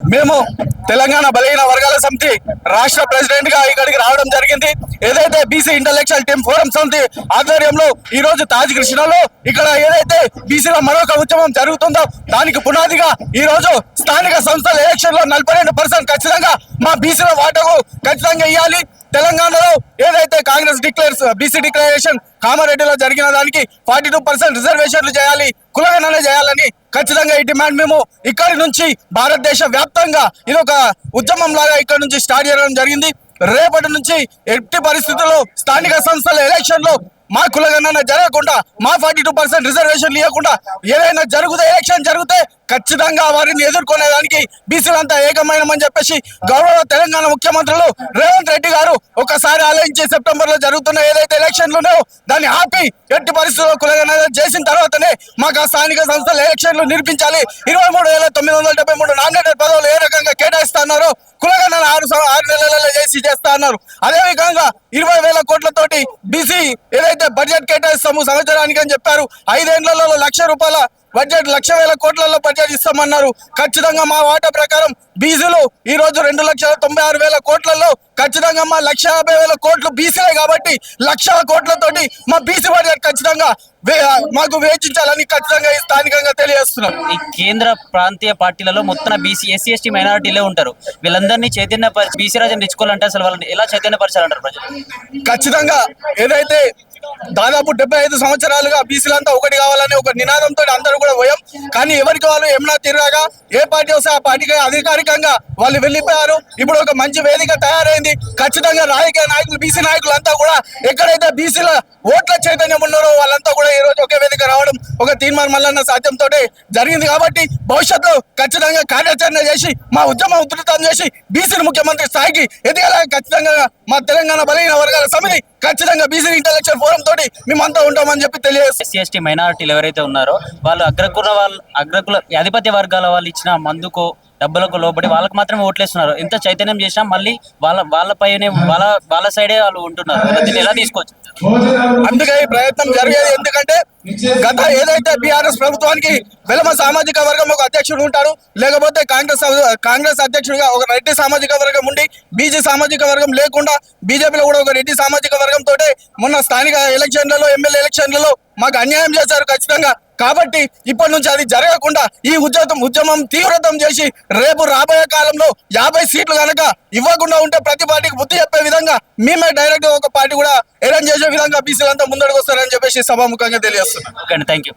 మేము తెలంగాణ బలహీన వర్గాల సమితి రాష్ట్ర ప్రెసిడెంట్గా ఇక్కడికి రావడం జరిగింది. ఏదైతే బీసీ ఇంటలెక్చువల్ టీమ్ ఫోరం సమితి ఆధ్వర్యంలో ఈ రోజు తాజ్ కృష్ణలో ఇక్కడ ఏదైతే బీసీల మరొక ఉద్యమం జరుగుతుందో దానికి పునాదిగా ఈ రోజు స్థానిక సంస్థల ఎలక్షన్లో నలభై రెండు పర్సెంట్ ఖచ్చితంగా మా బీసీల వాటకు ఖచ్చితంగా ఇవ్వాలి తెలంగాణలో ఏదైతే కాంగ్రెస్ డిక్లేర్స్ బీసీ డిక్లరేషన్ కామారెడ్డిలో జరిగిన దానికి ఫార్టీ టూ పర్సెంట్ రిజర్వేషన్లు చేయాలి కులగణన చేయాలని ఖచ్చితంగా ఈ డిమాండ్ మేము ఇక్కడి నుంచి భారతదేశ వ్యాప్తంగా ఇది ఒక ఉద్యమం లాగా ఇక్కడ నుంచి స్టార్ట్ చేయడం జరిగింది. రేపటి నుంచి ఎట్టి పరిస్థితుల్లో స్థానిక సంస్థల ఎలక్షన్లో మా కులగణన జరగకుండా మా ఫార్టీ టూ పర్సెంట్ రిజర్వేషన్ ఇవ్వకుండా ఏదైనా జరుగుతే ఎలక్షన్ జరిగితే ఖచ్చితంగా వారిని ఎదుర్కొనేదానికి బీసీలంతా ఏకమైనమని చెప్పేసి గౌరవ తెలంగాణ ముఖ్యమంత్రులు రేవంత్ రెడ్డి గారు ఒకసారి ఆలోచించి సెప్టెంబర్లో జరుగుతున్న ఏదైతే ఎలక్షన్లు ఉన్నాయో దాన్ని ఆపి ఎట్టి పరిస్థితుల్లో కులగణన చేసిన తర్వాతనే మాకు ఆ స్థానిక సంస్థల ఎలక్షన్లు నిర్పించాలి. ఇరవై మూడు వేల తొమ్మిది వందల డెబ్బై మూడు నామినేటెడ్ పదవులు ఏ రకంగా కేటాయిస్తున్నారో కులగణన ఆరు ఆరు నెలలలో చేసి చేస్తా అన్నారు. అదేవిధంగా ఇరవై వేల కోట్ల బీసీ ఏదైతే బడ్జెట్ కేటాయిస్తాము సంవత్సరానికి అని చెప్పారు. ఐదేళ్ళలో లక్ష రూపాయల బడ్జెట్ లక్ష వేల కోట్లలో బడ్జెట్ ఇస్తామన్నారు. ఖచ్చితంగా మా వాటా ప్రకారం బీసీలు ఈ రోజు రెండు లక్షల తొంభై ఆరు వేల కోట్లలో ఖచ్చితంగా మా లక్ష యాభై వేల కోట్లు బీసీలే కాబట్టి లక్షల కోట్లతోటి మా బీసీ బడ్జెట్ ఖచ్చితంగా మాకు వేచించాలని ఖచ్చితంగా ఈ స్థానికంగా తెలియజేస్తున్నాం. ఈ కేంద్ర ప్రాంతీయ పార్టీలలో మొత్తం బీసీ ఎస్సీ ఎస్టీ మైనారిటీలే ఉంటారు. వీళ్ళందరినీ చైతన్యపరిచి బీసీ రాజ్యం తెచ్చుకోవాలంటే అసలు వాళ్ళని ఎలా చైతన్యపరచాలంటారు ప్రజలు? ఖచ్చితంగా ఏదైతే దాదాపు డెబ్బై ఐదు సంవత్సరాలుగా బీసీలంతా ఒకటి కావాలని ఒక నినాదంతో అందరూ కూడా పోయాం. కానీ ఎవరికి వాళ్ళు ఏమన్నా తిరగా ఏ పార్టీ వస్తే ఆ పార్టీకి అధికారికంగా వాళ్ళు వెళ్ళిపోయారు. ఇప్పుడు ఒక మంచి వేదిక తయారైంది. ఖచ్చితంగా రాజకీయ నాయకులు బీసీ నాయకులు అంతా కూడా ఎక్కడైతే బీసీల ఓట్ల చైతన్యం ఉన్నారో వాళ్ళంతా కూడా ఈ రోజు ఒకే వేదిక రావడం ఒక తీర్మానం మల్లన్న సాధ్యంతో జరిగింది కాబట్టి భవిష్యత్తులో ఖచ్చితంగా కార్యాచరణ చేసి మా ఉద్యమం ఉధృతం చేసి బీసీని ముఖ్యమంత్రి స్థాయికి ఎదిగేలా ఖచ్చితంగా మా తెలంగాణ బలహీన వర్గాల సమితి ఖచ్చితంగా బీసీ ఇంటలెక్చువల్ ఫోరం తోటి మేమంతా ఉంటామని చెప్పి తెలియజేస్తాం ఎస్సీ ఎస్టీ మైనారిటీలు ఎవరైతే ఉన్నారో వాళ్ళు అగ్రకుల వాళ్ళు అగ్రకుల ఆధిపత్య వర్గాల వాళ్ళు ఇచ్చిన మందుకు డబ్బులకు లోబడి వాళ్ళకి మాత్రమే ఓట్లేస్తున్నారు. ఎంత చైతన్యం చేసినా మళ్ళీ వాళ్ళ వాళ్ళపైనే వాళ్ళ వాళ్ళ సైడే వాళ్ళు ఉంటున్నారు. దీన్ని ఎలా తీసుకోవచ్చు? అందుకే ఈ ప్రయత్నం జరిగేది ఎందుకంటే గత ఏదైతే బీఆర్ఎస్ ప్రభుత్వానికి వెలమ సామాజిక వర్గం ఒక అధ్యక్షుడు ఉంటారు లేకపోతే కాంగ్రెస్ కాంగ్రెస్ అధ్యక్షుడిగా ఒక రెడ్డి సామాజిక వర్గం ఉండి బీజీ సామాజిక వర్గం లేకుండా బీజేపీలో కూడా ఒక రెడ్డి సామాజిక వర్గం తోటే మొన్న స్థానిక ఎలక్షన్లలో ఎమ్మెల్యే ఎలక్షన్లలో మాకు అన్యాయం చేశారు ఖచ్చితంగా. కాబట్టి ఇప్పటి నుంచి అది జరగకుండా ఈ ఉద్యమం ఉద్యమం తీవ్రతం చేసి రేపు రాబోయే కాలంలో యాభై సీట్లు కనుక ఇవ్వకుండా ఉంటే ప్రతి పార్టీకి బుద్ధి చెప్పే విధంగా మేమే డైరెక్ట్ ఒక పార్టీ కూడా అరేంజ్ చేసే విధంగా బీసీలంతా ముందడుకు వస్తారని చెప్పేసి సభాముఖంగా తెలియజేస్తున్నాం థ్యాంక్ యూ